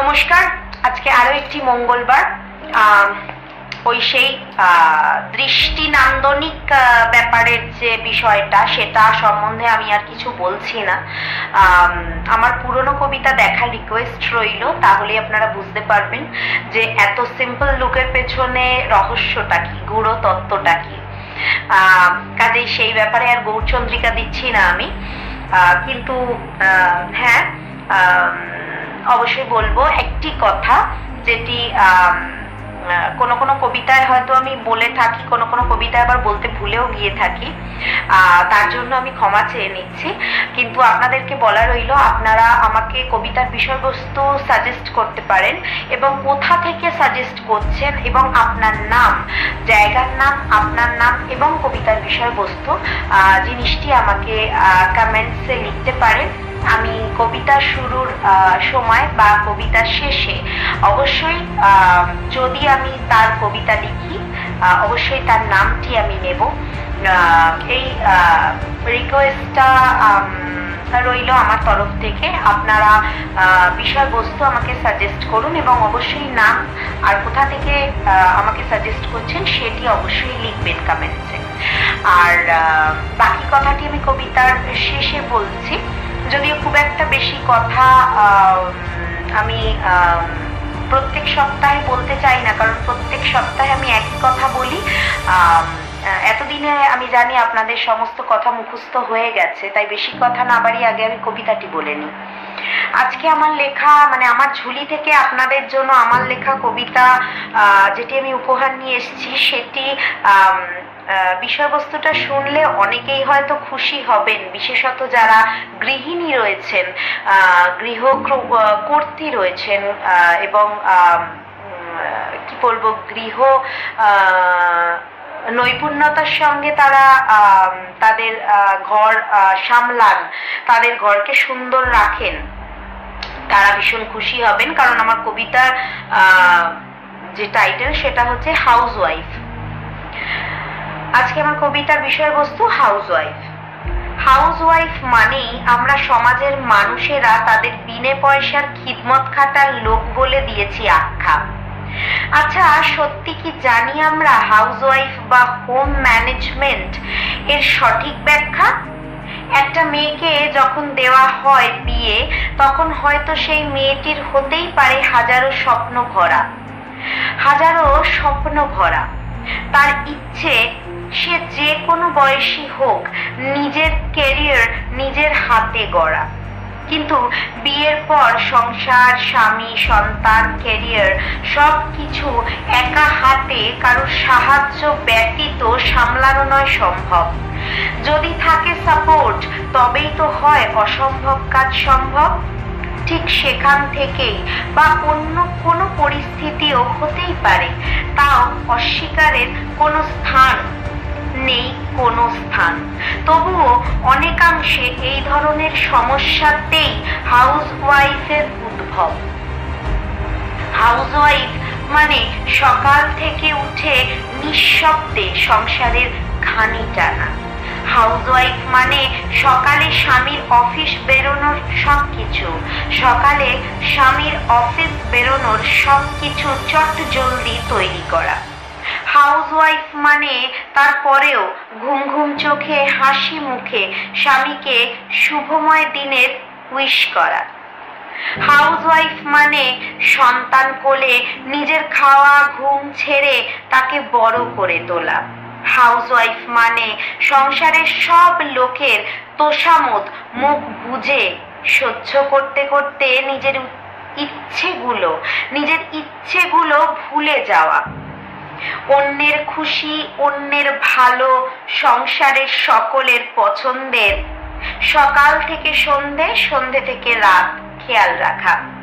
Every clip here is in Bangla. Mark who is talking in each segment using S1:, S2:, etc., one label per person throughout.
S1: নমস্কার। আজকে আরও একটি মঙ্গলবার। ওই সেই দৃষ্টি নান্দনিক ব্যাপারের যে বিষয়টা, সেটা সম্বন্ধে আমি আর কিছু বলছি না। আমার পুরনো কবিতা দেখার রিকোয়েস্ট রইল, তাহলে আপনারা বুঝতে পারবেন যে এত সিম্পল লুকের পেছনে রহস্যটা কি গূঢ় তত্ত্বটা কি। কাজেই সেই ব্যাপারে আর গৌরচন্দ্রিকা দিচ্ছি না আমি। কিন্তু হ্যাঁ অবশ্যই বলব একটি কথা যেটি কোনো কোনো কবিতায় হয়তো আমি বলে থাকি, কোনো কোনো কবিতায় আবার বলতে ভুলেও গিয়ে থাকি। তার জন্য আমি ক্ষমা চেয়ে নিচ্ছি। কিন্তু আপনাদেরকে বলা রইল, আপনারা আমাকে কবিতার বিষয়বস্তু সাজেস্ট করতে পারেন এবং কোথা থেকে সাজেস্ট করছেন এবং আপনার নাম, জায়গার নাম, আপনার নাম এবং কবিতার বিষয়বস্তু জিনিসটি আমাকে কমেন্টসে লিখতে পারেন। আমি কবিতা শুরুর সময় বা কবিতা শেষে অবশ্যই যদি আমি তার কবিতা লিখি অবশ্যই তার নামটি আমি নেব। এই রিকোয়েস্টটা রইল আমার তরফ থেকে। আপনারা বিষয়বস্তু আমাকে সাজেস্ট করুন এবং অবশ্যই নাম আর কোথা থেকে আমাকে সাজেস্ট করছেন সেটি অবশ্যই লিখবেন কমেন্টসে আর বাকি কথাটি আমি কবিতার শেষে বলছি। যদিও খুব একটা বেশি কথা আমি প্রত্যেক সপ্তাহে বলতে চাই না, কারণ প্রত্যেক সপ্তাহে আমি একই কথা বলি। এতদিনে আমি জানি আপনাদের সমস্ত কথা মুখস্থ হয়ে গেছে, তাই বেশি কথা না বাড়িয়ে আগে আমি কবিতাটি বলে নিই। আজকে আমার লেখা মানে আমার ঝুলি থেকে আপনাদের জন্য আমার লেখা কবিতা যেটি আমি উপহার নিয়ে এসেছি, সেটি বিষয়বস্তুটা শুনলে অনেকেই হয়তো খুশি হবেন বিশেষত যারা গৃহিণী রয়েছেন গৃহ ক্র- আহ, কর্ত্রী রয়েছেন এবং কি বলব গৃহ নৈপুণ্যতার সঙ্গে তারা তাদের ঘর সামলান তাদের ঘরকে সুন্দর রাখেন। তারা ভীষণ খুশি হবেন কারণ আমার কবিতার যে টাইটেল সেটা হচ্ছে হাউস ওয়াইফ আজকে আমার কবিতার বিষয়বস্তু হাউস ওয়াইফ হাউস ওয়াইফ মানেই আমরা সমাজের মানুষেরা তাদের বিনে পয়সার খিদমত খাটার লোক বলে দিয়েছি আখ্যা। আচ্ছা সত্যি কি জানি আমরা হাউস ওয়াইফ বা হোম ম্যানেজমেন্ট এর সঠিক ব্যাখ্যা? একটা মেয়েকে যখন দেওয়া হয় বিয়ে, তখন হয়তো সেই মেয়েটির হতেই পারে হাজারো স্বপ্ন ভরা। হাজারো স্বপ্ন ভরা। তার ইচ্ছে, সে যে কোনো বয়সী হোক, নিজের ক্যারিয়ার নিজের হাতে গড়া। কিন্তু বিয়ের পর সংসার, স্বামী, সন্তান ক্যারিয়ার সব কিছু একা হাতে কারোর সাহায্য ব্যতীত সামলানো নয় সম্ভব। যদি থাকে সাপোর্ট তবেই তো হয় অসম্ভব কাজ সম্ভব। ঠিক সেখান থেকেই বা অন্য কোনো পরিস্থিতিও হতেই পারে। তাও অস্বীকারের কোনো স্থান নেই, কোনো স্থান। তবুও অনেকাংশে এই ধরনের সমস্যাতেই হাউস ওয়াইফের উদ্ভব। হাউস ওয়াইফ মানে সকাল থেকে উঠে নিঃশব্দে সংসারের ঘানি টানা। হাউস ওয়াইফ মানে সকালে স্বামীর অফিস বেরোনোর সব কিছু সকালে স্বামীর অফিস বেরোনোর সব কিছু চট জলদি তৈরি করা। হাউস ওয়াইফ মানে তারপরেও ঘুম ঘুম চোখে, হাসি মুখে স্বামীকে শুভময় দিনের উইশ করা। হাউস ওয়াইফ মানে সন্তান কোলে নিজের খাওয়া, ঘুম ছেড়ে তাকে বড় করে তোলা। হাউস ওয়াইফ মানে সংসারের সব লোকের তোষামত মুখ বুঝে সহ্য করতে করতে নিজের ইচ্ছেগুলো নিজের ইচ্ছেগুলো ভুলে যাওয়া। অন্যের খুশি, অন্যের ভালো, সংসারের সকলের পছন্দের। সকাল থেকে সন্ধে সন্ধে থেকে রাত খেয়াল রাখা।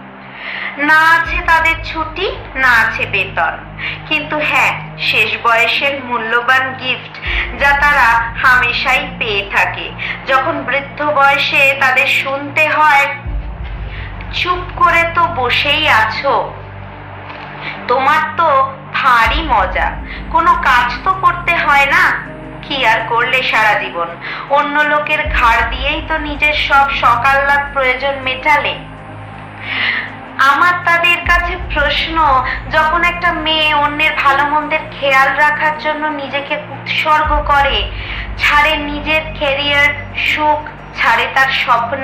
S1: না আছে তাদের ছুটি, না আছে বেতন। কিন্তু হ্যাঁ শেষ বয়সের মূল্যবান গিফট যা তারা হামেশাই পেয়ে থাকে। যখন বৃদ্ধ বয়সে তাদের শুনতে হয়, চুপ করে তো বসেই আছো। তোমার তো ভারী মজা। কোনো কাজ তো করতে হয় না। কি আর করলে সারা জীবন? অন্য লোকের ঘাড় দিয়েই তো নিজের সব সকাল্লাদ প্রয়োজন মেটালে। আমার তাদের কাছে প্রশ্ন, যখন একটা মেয়ে অন্যের ভালো মন্দের খেয়াল রাখার জন্য নিজেকে উৎসর্গ করে, ছাড়ে নিজের ক্যারিয়ার সুখ, ছাড়ে তার স্বপ্ন,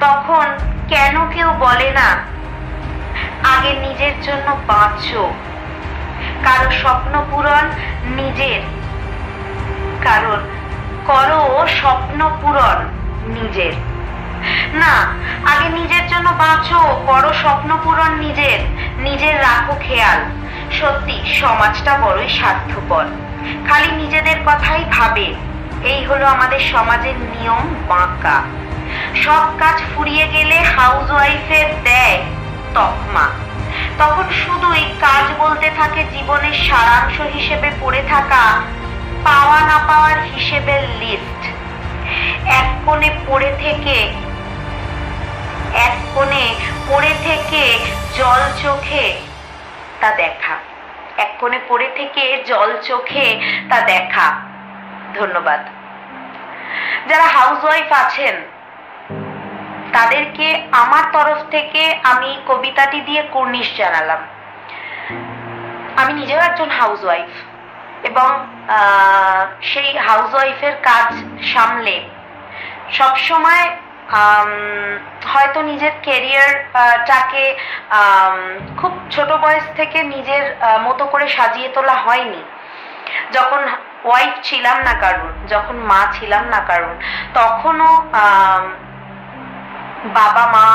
S1: তখন কেন কেউ বলে না, আগে নিজের জন্য বাঁচো। কারও স্বপ্ন পূরণ নিজের কারণ করো স্বপ্ন পূরণ নিজের। না, আগে নিজের জন্য বাঁচো, বড় স্বপ্ন পূরণ নিজের নিজের রাখো খেয়াল। সত্যি, সমাজটা বড়ই স্বার্থপর। খালি নিজেদের কথাই ভাবে। এই হলো আমাদের সমাজের নিয়ম বাঁকা। সব কাজ ফুরিয়ে গেলে হাউস ওয়াইফের দেয় তকমা। তখন শুধুই কাজ বলতে থাকে জীবনের সারাংশ হিসেবে পড়ে থাকা, পাওয়া না পাওয়ার হিসেবের লিস্ট এক কোণে পড়ে থেকে কোণে পড়ে থেকে জল চোখে তা দেখা। এক কোণে পড়ে থেকে জল চোখে তা দেখা। ধন্যবাদ। যারা হাউসওয়াইফ আছেন, তাদেরকে আমার তরফ থেকে আমি কবিতাটি দিয়ে কুর্নিশ জানালাম। আমি নিজেও একজন হাউসওয়াইফ এবং সেই হাউসওয়াইফের কাজ সামলে সবসময় হয়তো নিজের কেরিয়ারটাকে খুব ছোট বয়স থেকে নিজের মতো করে সাজিয়ে তোলা হয়নি। যখন ওয়াইফ ছিলাম না কারণ যখন মা ছিলাম না কারণ তখনও বাবা, মা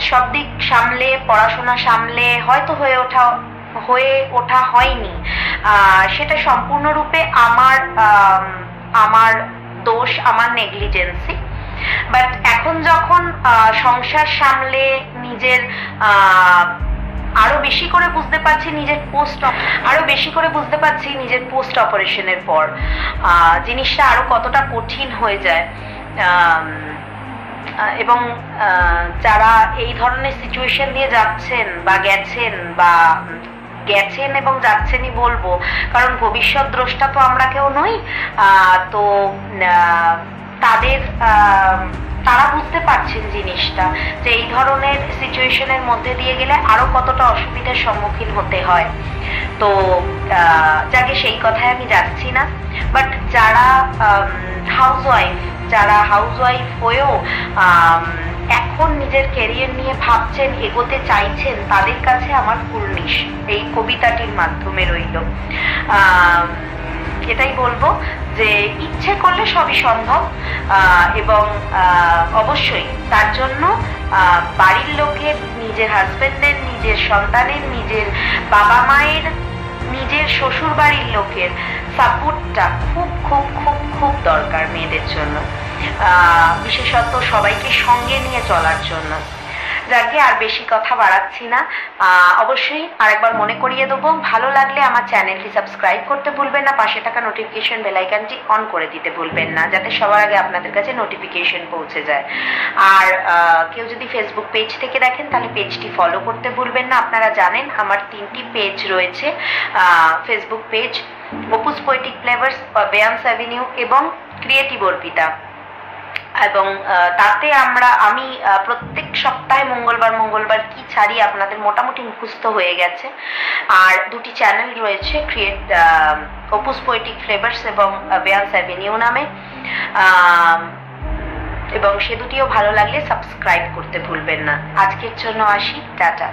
S1: সব দিক সামলে, পড়াশোনা সামলে, হয়তো হয়ে ওঠা হয়ে ওঠা হয়নি। সেটা সম্পূর্ণরূপে আমার আমার দোষ, আমার নেগলিজেন্সি বাট এখন যখন সংসার সামলে নিজের আরও বেশি করে বুঝতে পারছি নিজের পোস্ট আরও বেশি করে বুঝতে পারছি নিজের পোস্ট অপারেশনের পর জিনিসটা আরও কতটা কঠিন হয়ে যায়। এবং যারা এই ধরনের সিচুয়েশন দিয়ে যাচ্ছেন বা গেছেন বা গেছেন এবং যাচ্ছেনই বলব, কারণ ভবিষ্যৎ দ্রষ্টা তো আমরা কেউ নই। তো তাদের তারা বুঝতে পারছেন জিনিসটা যে এই ধরনের সিচুয়েশনের মধ্যে দিয়ে গেলে আরও কতটা অসুবিধার সম্মুখীন হতে হয়। তো যাকে সেই কথায় আমি যাচ্ছি না। বাট যারা হাউসওয়াইফ যারা হাউসওয়াইফ হয়েও এখন নিজের ক্যারিয়ার নিয়ে ভাবছেন, এগোতে চাইছেন, তাদের কাছে আমার কুর্নিশ। এই কবিতাটির মাধ্যমে রইল। এটাই বলব যে ইচ্ছে করলে সবই সম্ভব এবং অবশ্যই তার জন্য বাড়ির লোকের, নিজের হাজবেন্ডের নিজের সন্তানের, নিজের বাবা মায়ের, নিজের শ্বশুর বাড়ির লোকের সাপোর্টটা খুব খুব খুব খুব দরকার মেয়েদের জন্য। বিশেষত সবাইকে সঙ্গে নিয়ে চলার জন্য। যাকে আর বেশি কথা বাড়াচ্ছি না। অবশ্যই আরেকবার মনে করিয়ে দেবো। ভালো লাগলে আমার চ্যানেলটি সাবস্ক্রাইব করতে ভুলবেন না। পাশে থাকা নোটিফিকেশন বেলাইকানটি অন করে দিতে ভুলবেন না, যাতে সবার আগে আপনাদের কাছে নোটিফিকেশন পৌঁছে যায়। আর কেউ যদি ফেসবুক পেজ থেকে দেখেন, তাহলে পেজটি ফলো করতে ভুলবেন না। আপনারা জানেন আমার তিনটি পেজ রয়েছে। Facebook page Apu's poetic flavours বেয়ামস avenue এবং ক্রিয়েটিভ অর্পিতা এবং তাতে আমরা, আমি প্রত্যেক সপ্তাহে মঙ্গলবার মঙ্গলবার কি ছাড়ি আপনাদের মোটামুটি মুখস্থ হয়ে গেছে। আর দুটি চ্যানেল রয়েছে ক্রিয়েট অপুস পোয়েটিক ফ্লেভার্স এবং বেয়ান্স অ্যাভিনিউ নামে। এবং সে দুটিও ভালো লাগলে সাবস্ক্রাইব করতে ভুলবেন না। আজকের জন্য আসি, টাটা।